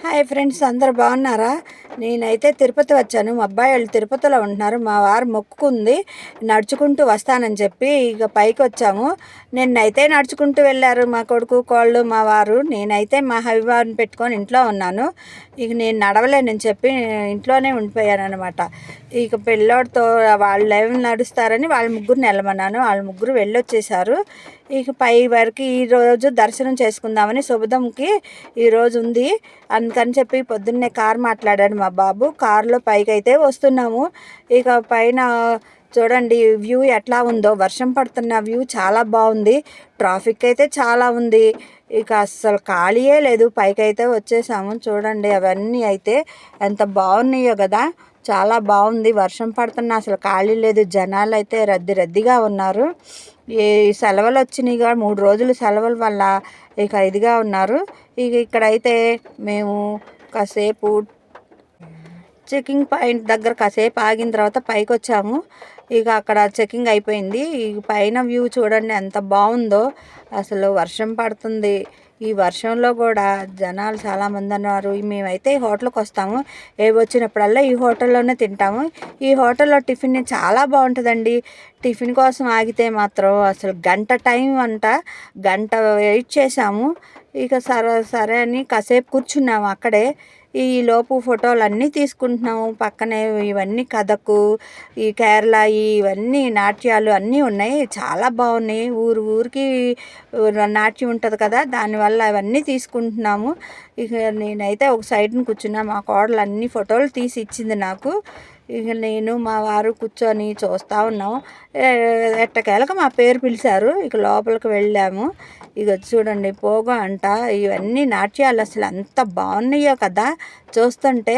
Hi friends అందరు బాగున్నారా? నేనైతే తిరుపతి వచ్చాను. మా అబ్బాయి వాళ్ళు తిరుపతిలో ఉంటున్నారు. మా వారు మొక్కుకుంది నడుచుకుంటూ వస్తానని చెప్పి ఇక పైకి వచ్చాము. నిన్నైతే నడుచుకుంటూ వెళ్ళారు మా కొడుకు కోళ్ళు మా వారు. నేనైతే మా హవివారిని పెట్టుకొని ఇంట్లో ఉన్నాను. ఇక నేను నడవలేనని చెప్పి ఇంట్లోనే ఉండిపోయాను అనమాట ఇక పిల్లోడితో వాళ్ళు ఏమి నడుస్తారని వాళ్ళ ముగ్గురు నిలమన్నాను వాళ్ళ ముగ్గురు వెళ్ళొచ్చేసారు. ఇక పై వరకు ఈరోజు దర్శనం చేసుకుందామని శుభదంకి ఈరోజు ఉంది. అందుకని చెప్పి పొద్దున్నే కార్ మాట్లాడాడు మా బాబు కారులో పైకి అయితే వస్తున్నాము. ఇక పైన చూడండి వ్యూ ఎట్లా ఉందో. వర్షం పడుతున్న వ్యూ చాలా బాగుంది. ట్రాఫిక్ అయితే చాలా ఉంది. ఇక అస్సలు ఖాళీయే లేదు. పైకి అయితే వచ్చేసాము. చూడండి అవన్నీ అయితే ఎంత బాగున్నాయో కదా. చాలా బాగుంది. వర్షం పడుతున్నా అసలు ఖాళీ లేదు. జనాలు అయితే రద్దీ రద్దీగా ఉన్నారు. ఈ సెలవులు వచ్చినాయిగా మూడు రోజులు సెలవుల వల్ల ఇక ఇదిగా ఉన్నారు. ఇక ఇక్కడైతే మేము కాసేపు చెకింగ్ పాయింట్ దగ్గర కాసేపు ఆగిన తర్వాత పైకి వచ్చాము ఇక అక్కడ చెకింగ్ అయిపోయింది. ఈ పైన వ్యూ చూడండి ఎంత బాగుందో. అసలు వర్షం పడుతుంది. ఈ వర్షంలో కూడా జనాలు చాలామంది అన్నారు మేమైతే ఈ హోటల్కి వస్తాము. ఏ వచ్చినప్పుడల్లా ఈ హోటల్లోనే తింటాము. ఈ హోటల్లో టిఫిన్ చాలా బాగుంటుందండి. టిఫిన్ కోసం ఆగితే మాత్రం అసలు గంట టైం అంట. గంట వెయిట్ చేసాము ఇక సరే సరే అని కాసేపు కూర్చున్నాము అక్కడే. ఈ లోపు ఫోటోలు అన్నీ తీసుకుంటున్నాము. పక్కనే ఇవన్నీ కథకు ఈ కేరళ ఇవన్నీ నాట్యాలు అన్నీ ఉన్నాయి. చాలా బాగున్నాయి. ఊరు ఊరికి నాట్యం ఉంటుంది కదా దానివల్ల అవన్నీ తీసుకుంటున్నాము. ఇక నేనైతే ఒక సైడ్ని కూర్చున్నా. మా కోడలు అన్ని ఫోటోలు తీసి ఇచ్చింది నాకు. ఇక నేను మా వారు కూర్చొని చూస్తూ ఉన్నాము. ఎట్టకేలకు మా పేరు పిలిచారు. ఇక లోపలికి వెళ్ళాము. ఇక చూడండి పోగో అంట. ఇవన్నీ నాట్యాలు అసలు అంత బాగున్నాయో కదా. చూస్తుంటే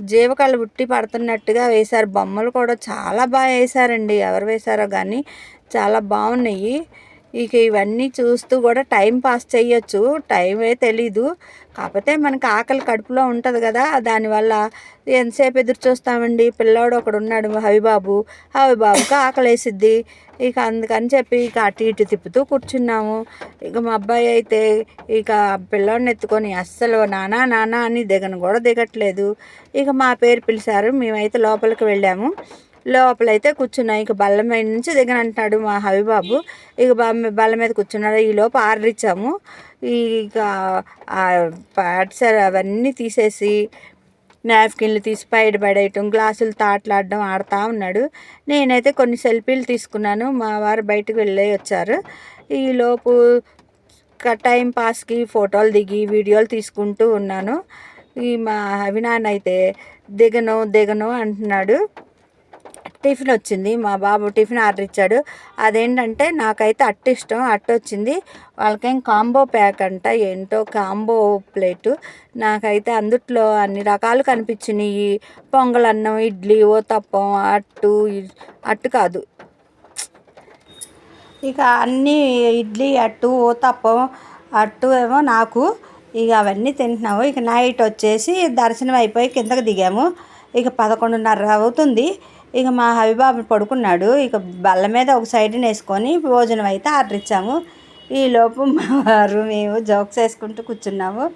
జీవకాలు ఉట్టి పడుతున్నట్టుగా వేశారు. బొమ్మలు కూడా చాలా బాగా వేశారండి. ఎవరు వేశారో కానీ చాలా బాగున్నాయి. ఇక ఇవన్నీ చూస్తూ కూడా టైం పాస్ చేయొచ్చు టైమే తెలీదు. కాకపోతే మనకి ఆకలి కడుపులో ఉంటుంది కదా దానివల్ల ఎంతసేపు ఎదురు చూస్తామండి? పిల్లోడు ఒకడు ఉన్నాడు హవిబాబు. హవిబాబుకి ఆకలి వేసిద్ది ఇక అందుకని చెప్పి ఇక అటు ఇటు తిప్పుతూ కూర్చున్నాము. ఇక మా అబ్బాయి అయితే ఇక పిల్లోడిని ఎత్తుకొని అస్సలు నానా నానా అని దిగను కూడా దిగట్లేదు. ఇక మా పేరు పిలిచారు. మేమైతే లోపలికి వెళ్ళాము. లోపలైతే కూర్చున్నాయి. ఇక బల్ల మీద నుంచి దిగన అంటున్నాడు మా హవిబాబు ఇక బల్ల మీద కూర్చున్నాడు. ఈ లోపు ఆర్డర్ ఇచ్చాము. ఇక ప్యాడ్స్ అవన్నీ తీసేసి నాప్కిన్లు తీసి బయట పడేయటం గ్లాసులు తాట్లాడడం ఆడుతూ ఉన్నాడు. నేనైతే కొన్ని సెల్ఫీలు తీసుకున్నాను. మా వారు బయటకు వెళ్ళే వచ్చారు. ఈలోపు టైం పాస్కి ఫోటోలు దిగి వీడియోలు తీసుకుంటూ ఉన్నాను. ఈ మా అవినాన్ అయితే దిగను దిగను అంటున్నాడు. టిఫిన్ వచ్చింది. మా బాబు టిఫిన్ ఆర్డర్ ఇచ్చాడు. అదేంటంటే నాకైతే అట్టు ఇష్టం. అట్టు వచ్చింది. వాళ్ళకేం కాంబో ప్యాక్ అంట ఏంటో కాంబో ప్లేటు. నాకైతే అందుట్లో అన్ని రకాలు కనిపించినాయి. పొంగల్ అన్నం ఇడ్లీ ఓ తప్పం అట్టు అట్టు కాదు. ఇక అన్నీ ఇడ్లీ అట్టు ఓ తప్పం అట్టు ఏమో నాకు. ఇక అవన్నీ తింటున్నాము. ఇక నైట్ వచ్చేసి దర్శనం అయిపోయి కిందకి దిగాము. ఇక పదకొండున్నర అవుతుంది. ఇక మా హబీబాబు పడుకున్నాడు. ఇక బల్ల మీద ఒక సైడ్ని వేసుకొని భోజనం అయితే ఆర్డర్ ఇచ్చాము. ఈలోపు మా వారు మేము జోక్స్ వేసుకుంటూ కూర్చున్నాము.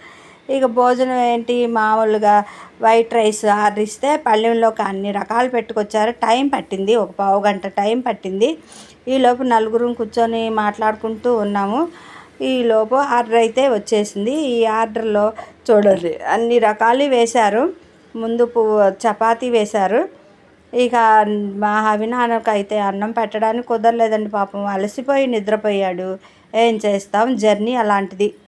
ఇక భోజనం ఏంటి? మామూలుగా వైట్ రైస్ ఆర్డర్ ఇస్తే పళ్ళెంలోకి అన్ని రకాలు పెట్టుకొచ్చారు. టైం పట్టింది. ఒక పావు గంట టైం పట్టింది. ఈలోపు నలుగురు కూర్చొని మాట్లాడుకుంటూ ఉన్నాము. ఈలోపు ఆర్డర్ అయితే వచ్చేసింది. ఈ ఆర్డర్లో చూడండి. అన్ని రకాలు వేశారు. ముందు పువ్వు చపాతీ వేశారు. ఇక మా అయితే అన్నం పెట్టడానికి కుదరలేదండి పాపం అలసిపోయి నిద్రపోయాడు. ఏం చేస్తాం? జర్నీ అలాంటిది.